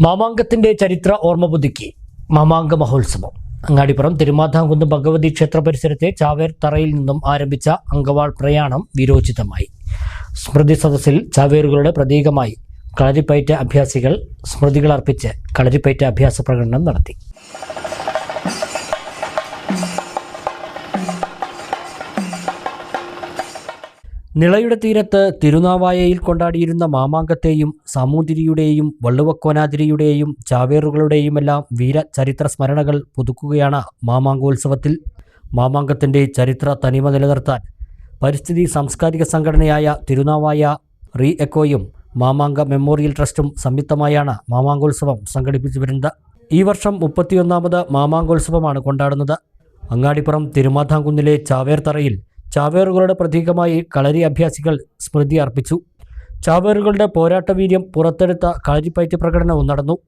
മാമാങ്കത്തിന്റെ ചരിത്ര ഓർമ്മ പുതുക്കി. മാമാങ്ക മഹോത്സവം. അങ്ങാടിപ്പുറം തിരുമാധാംകുന്ന് ഭഗവതി ക്ഷേത്ര പരിസരത്തെ ചാവേർ തറയിൽ നിന്നും ആരംഭിച്ച അങ്കവാൾ പ്രയാണം വിരോചിതമായി. സ്മൃതി സദസ്സിൽ ചാവേറുകളുടെ പ്രതീകമായി കളരിപ്പയറ്റ അഭ്യാസികൾ സ്മൃതികൾ അർപ്പിച്ച് കളരിപ്പയറ്റ അഭ്യാസ പ്രകടനം നടത്തി. നിളയുടെ തീരത്ത് തിരുനാവായയിൽ കൊണ്ടാടിയിരുന്ന മാമാങ്കത്തെയും സാമൂതിരിയുടെയും വള്ളുവക്കോനാതിരിയുടെയും ചാവേറുകളുടെയുമെല്ലാം വീര ചരിത്ര സ്മരണകൾ പുതുക്കുകയാണ് മാമാങ്കോത്സവത്തിൽ. മാമാങ്കത്തിന്റെ ചരിത്ര തനിമ നിലനിർത്താൻ പരിസ്ഥിതി സാംസ്കാരിക സംഘടനയായ തിരുനാവായ റീ എക്കോയും മാമാങ്ക മെമ്മോറിയൽ ട്രസ്റ്റും സംയുക്തമായാണ് മാമാങ്കോത്സവം സംഘടിപ്പിച്ചു വരുന്നത്. ഈ വർഷം മുപ്പത്തിയൊന്നാമത് മാമാങ്കോത്സവമാണ് കൊണ്ടാടുന്നത്. അങ്ങാടിപ്പുറം തിരുമാധാംകുന്നിലെ ചാവേർ തറയിൽ ചാവേറുകളുടെ പ്രതീകമായി കളരി അഭ്യാസികൾ സ്മൃതി അർപ്പിച്ചു. ചാവേറുകളുടെ പോരാട്ടവീര്യം പുറത്തെടുത്ത കളരിപ്പയറ്റ് പ്രകടനവും നടന്നു.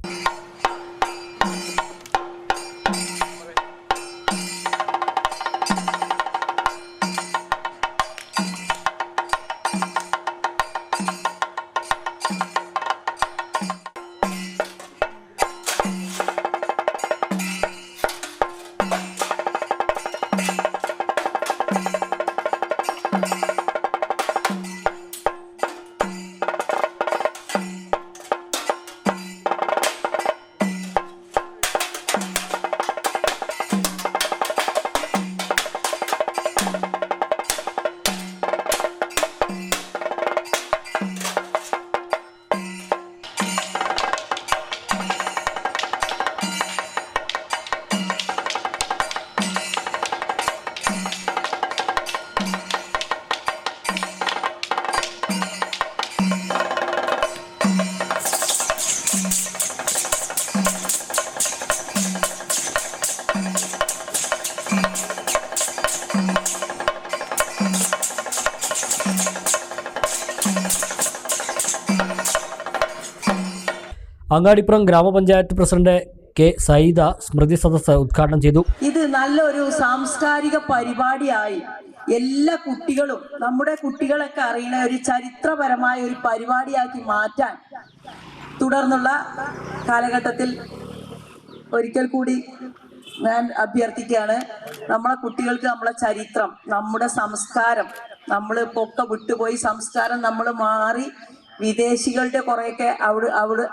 അങ്ങാടിപ്പുറം ഗ്രാമപഞ്ചായത്ത് പ്രസിഡന്റ് കെ സൈദ സ്മൃതി സദസ് ഉദ്ഘാടനം ചെയ്തു. ഇത് നല്ലൊരു സാംസ്കാരിക പരിപാടിയായി. എല്ലാ കുട്ടികളും നമ്മുടെ കുട്ടികളൊക്കെ അറിയുന്ന ഒരു ചരിത്രപരമായ ഒരു പരിപാടിയാക്കി മാറ്റാൻ തുടർന്നുള്ള കാലഘട്ടത്തിൽ ഒരിക്കൽ കൂടി ഞാൻ അഭ്യർത്ഥിക്കുകയാണ് നമ്മളെ കുട്ടികൾക്ക് നമ്മളെ ചരിത്രം നമ്മുടെ സംസ്കാരം നമ്മൾ പൊക്ക വിട്ടുപോയി സംസ്കാരം നമ്മൾ മാറി വിദേശികളുടെ കുറെയൊക്കെ അവിടെ അവിടെ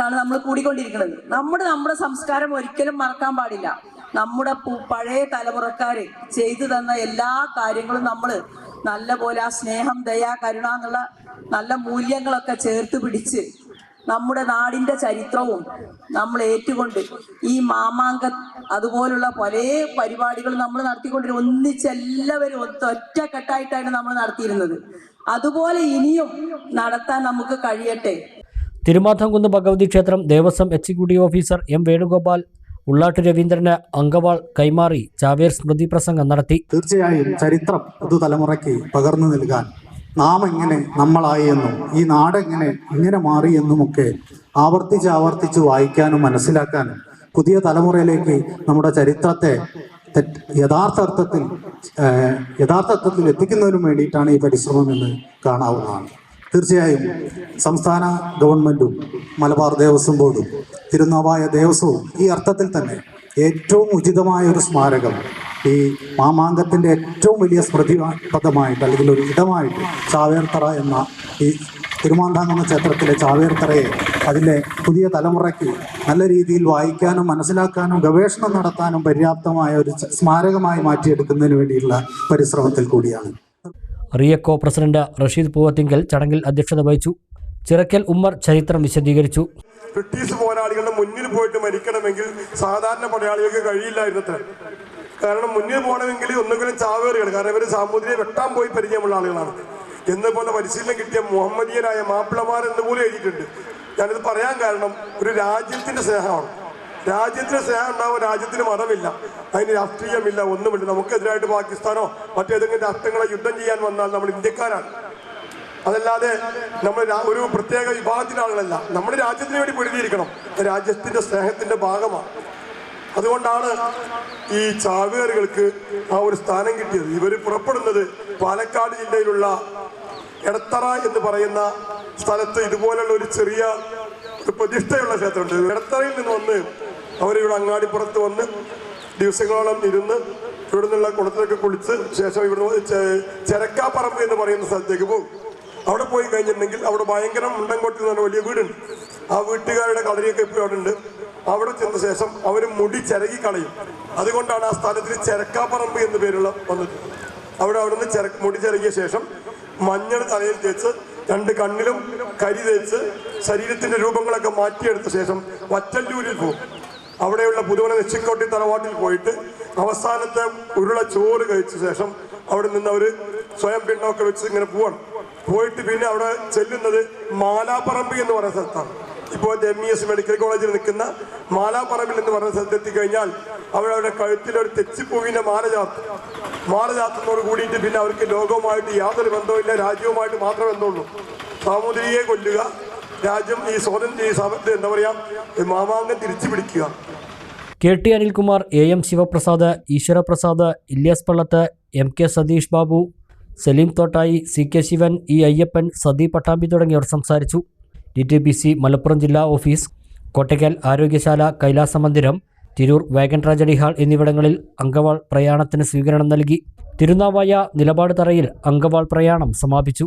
ാണ് നമ്മൾ കൂടിക്കൊണ്ടിരിക്കുന്നത്. നമ്മുടെ നമ്മുടെ സംസ്കാരം ഒരിക്കലും മറക്കാൻ പാടില്ല. നമ്മുടെ പഴയ തലമുറക്കാര് ചെയ്തു തന്ന എല്ലാ കാര്യങ്ങളും നമ്മൾ നല്ല പോലെ ആ സ്നേഹം ദയ കരുണ എന്നുള്ള നല്ല മൂല്യങ്ങളൊക്കെ ചേർത്ത് പിടിച്ച് നമ്മുടെ നാടിന്റെ ചരിത്രവും നമ്മൾ ഏറ്റുകൊണ്ട് ഈ മാമാങ്ക അതുപോലുള്ള പല പരിപാടികൾ നമ്മൾ നടത്തിക്കൊണ്ടിരുന്നു ഒന്നിച്ച് എല്ലാവരും ഒത്ത- ഒറ്റക്കെട്ടായിട്ടാണ് നമ്മൾ നടത്തിയിരുന്നത്. അതുപോലെ ഇനിയും നടത്താൻ നമുക്ക് കഴിയട്ടെ. തിരുമാധംകുന്ന് ഭഗവതി ക്ഷേത്രം Devaswom executive officer M Venugopal Ullattu രവീന്ദ്രന് അങ്കവാൾ കൈമാറി ചാവേർ സ്മൃതി പ്രസംഗം നടത്തി. തീർച്ചയായും ചരിത്രം പുതുതലമുറയ്ക്ക് പകർന്നു നൽകാൻ നാം എങ്ങനെ നമ്മളായി എന്നും ഈ നാടെങ്ങനെ ഇങ്ങനെ മാറി എന്നുമൊക്കെ ആവർത്തിച്ച് ആവർത്തിച്ച് വായിക്കാനും മനസ്സിലാക്കാനും പുതിയ തലമുറയിലേക്ക് നമ്മുടെ ചരിത്രത്തെ യഥാർത്ഥാർത്ഥത്തിൽ യഥാർത്ഥ അർത്ഥത്തിൽ ഏഹ്, എത്തിക്കുന്നതിനും വേണ്ടിയിട്ടാണ് ഈ പരിശ്രമം എന്ന് കാണാവുന്നതാണ്. തീർച്ചയായും സംസ്ഥാന ഗവൺമെന്റും മലബാർ ദേവസ്വം ബോർഡും തിരുനാവായ ദേവസ്വവും ഈ അർത്ഥത്തിൽ തന്നെ ഏറ്റവും ഉചിതമായ ഒരു സ്മാരകം ഈ മാമാങ്കത്തിന്റെ ഏറ്റവും വലിയ സ്മൃതി പദമായിട്ട് അല്ലെങ്കിൽ ഒരു ഇടമായിട്ട് ചാവേർത്തറ എന്ന ഈ തിരുമാന്താങ്ങുന്ന ക്ഷേത്രത്തിലെ ചാവേർത്തറയെ അതിലെ പുതിയ തലമുറയ്ക്ക് നല്ല രീതിയിൽ വായിക്കാനും മനസ്സിലാക്കാനും ഗവേഷണം നടത്താനും പര്യാപ്തമായ ഒരു സ്മാരകമായി മാറ്റിയെടുക്കുന്നതിന് വേണ്ടിയുള്ള പരിശ്രമത്തിൽ കൂടിയാണ്. റിയക്കോ പ്രസിഡന്റ് റഷീദ് പൂവത്തിങ്കൽ ചടങ്ങിൽ അധ്യക്ഷത വഹിച്ചു. ചിറക്കൽ ഉമ്മർ ചരിത്രം വിശദീകരിച്ചു. ബ്രിട്ടീഷ് പോരാളികളുടെ മുന്നിൽ പോയിട്ട് മരിക്കണമെങ്കിൽ സാധാരണ പടയാളികൾക്ക് കഴിയില്ലായിരുന്നത്ര. കാരണം മുന്നിൽ പോകണമെങ്കിൽ ഒന്നുകിലും ചാവേറുകയാണ് കാരണം ഇവർ സാമൂതിരിയെ വെട്ടാൻ പോയി പരിചയമുള്ള ആളുകളാണ്. എന്നപോലെ പരിശീലനം കിട്ടിയ മുഹമ്മദീയരായ മാപ്പിളമാർ എന്ന് പോലും എഴുതിയിട്ടുണ്ട്. ഞാനിത് പറയാൻ കാരണം ഒരു രാജ്യത്തിന്റെ സ്നേഹമാണ്. രാജ്യത്തിന് സ്നേഹം ഉണ്ടാവും രാജ്യത്തിന് മതമില്ല. അതിന് രാഷ്ട്രീയമില്ല ഒന്നുമില്ല. നമുക്കെതിരായിട്ട് പാകിസ്ഥാനോ മറ്റേതെങ്കിലും രാഷ്ട്രങ്ങളെ യുദ്ധം ചെയ്യാൻ വന്നാൽ നമ്മൾ ഇന്ത്യക്കാരാണ്. അതല്ലാതെ നമ്മൾ ഒരു പ്രത്യേക വിഭാഗത്തിലെ ആളുകളല്ല. നമ്മുടെ രാജ്യത്തിന് വേണ്ടി പൊരുതിയിരിക്കണം. രാജ്യത്തിന്റെ സ്നേഹത്തിന്റെ ഭാഗമാണ്. അതുകൊണ്ടാണ് ഈ ചാവേറുകൾക്ക് ആ ഒരു സ്ഥാനം കിട്ടിയത്. ഇവർ പുറപ്പെടുന്നത് പാലക്കാട് ജില്ലയിലുള്ള എടത്തറ എന്ന് പറയുന്ന സ്ഥലത്ത് ഇതുപോലുള്ള ഒരു ചെറിയ പ്രതിഷ്ഠയുള്ള ക്ഷേത്രമുണ്ട്. എടത്തറയിൽ നിന്ന് വന്ന് അവരിവിടെ അങ്ങാടിപ്പുറത്ത് വന്ന് ദിവസങ്ങളോളം ഇരുന്ന് ഇവിടെ നിന്നുള്ള കുളത്തിലൊക്കെ കുളിച്ച് ശേഷം ഇവിടുന്ന് ചെ- ചെരക്കാപ്പറമ്പ് എന്ന് പറയുന്ന സ്ഥലത്തേക്ക് പോകും. അവിടെ പോയി കഴിഞ്ഞിട്ടുണ്ടെങ്കിൽ അവിടെ ഭയങ്കര മുണ്ടൻകോട്ടിൽ നിന്ന് വലിയ വീടുണ്ട്. ആ വീട്ടുകാരുടെ കളരിയൊക്കെ ഇപ്പോൾ അവിടെ ഉണ്ട് അവിടെ ചെന്ന ശേഷം അവർ മുടി ചിരകി കളയും. അതുകൊണ്ടാണ് ആ സ്ഥലത്തിന് ചെരക്കാപ്പറമ്പ് എന്ന് പേരുള്ള വന്നത്. അവിടെ അവിടുന്ന് ചെര മുടി ചിരകിയ ശേഷം മഞ്ഞൾ തലയിൽ തേച്ച് രണ്ട് കണ്ണിലും കരി തേച്ച് ശരീരത്തിന്റെ രൂപങ്ങളൊക്കെ മാറ്റിയെടുത്ത ശേഷം വറ്റല്ലൂരിൽ പോകും. അവിടെയുള്ള പുതുവല നെച്ചിക്കോട്ടി തറവാട്ടിൽ പോയിട്ട് അവസാനത്തെ ഉരുള ചോറ് കഴിച്ച ശേഷം അവിടെ നിന്ന് അവർ സ്വയം പിണ്ണൊക്കെ വെച്ച് ഇങ്ങനെ പോവാണ്. പോയിട്ട് പിന്നെ അവിടെ ചെല്ലുന്നത് മാലാപ്പറമ്പ് എന്ന് പറയുന്ന സ്ഥലത്താണ്. ഇപ്പോൾ എം ഇ എസ് മെഡിക്കൽ കോളേജിൽ നിൽക്കുന്ന മാലാപ്പറമ്പിൽ എന്ന് പറയുന്ന സ്ഥലത്ത് എത്തിക്കഴിഞ്ഞാൽ അവരവരുടെ കഴുത്തിൽ ഒരു തെച്ചിപ്പൂവിന്റെ മാല ചാർത്തും. മാല കൂടിയിട്ട് പിന്നെ അവർക്ക് ലോകവുമായിട്ട് യാതൊരു ബന്ധവുമില്ല രാജ്യവുമായിട്ട് മാത്രമേ ബന്ധമുള്ളൂ. സാമൂതിരിയെ കൊല്ലുക രാജ്യം ഈ സ്വാതന്ത്ര്യ ഈ സമയത്ത് എന്താ പറയാ മാമാങ്കം തിരിച്ചു പിടിക്കുക K T Anilkumar A M Sivaprasad Eswaraprasad Ilyas Pallath M K Satheesh Babu Saleem Thottayi C K Sivan E Ayyappan Sathi Pattambi തുടങ്ങിയവർ സംസാരിച്ചു. D T B C Malappuram ജില്ലാ ഓഫീസ് കോട്ടയ്ക്കൽ ആരോഗ്യശാല കൈലാസ മന്ദിരം തിരൂർ വാഗൻ ട്രാജഡി ഹാൾ എന്നിവിടങ്ങളിൽ അങ്കവാൾ പ്രയാണത്തിന് സ്വീകരണം നൽകി. തിരുനാവായ നിലപാട് തറയിൽ അങ്കവാൾ പ്രയാണം സമാപിച്ചു.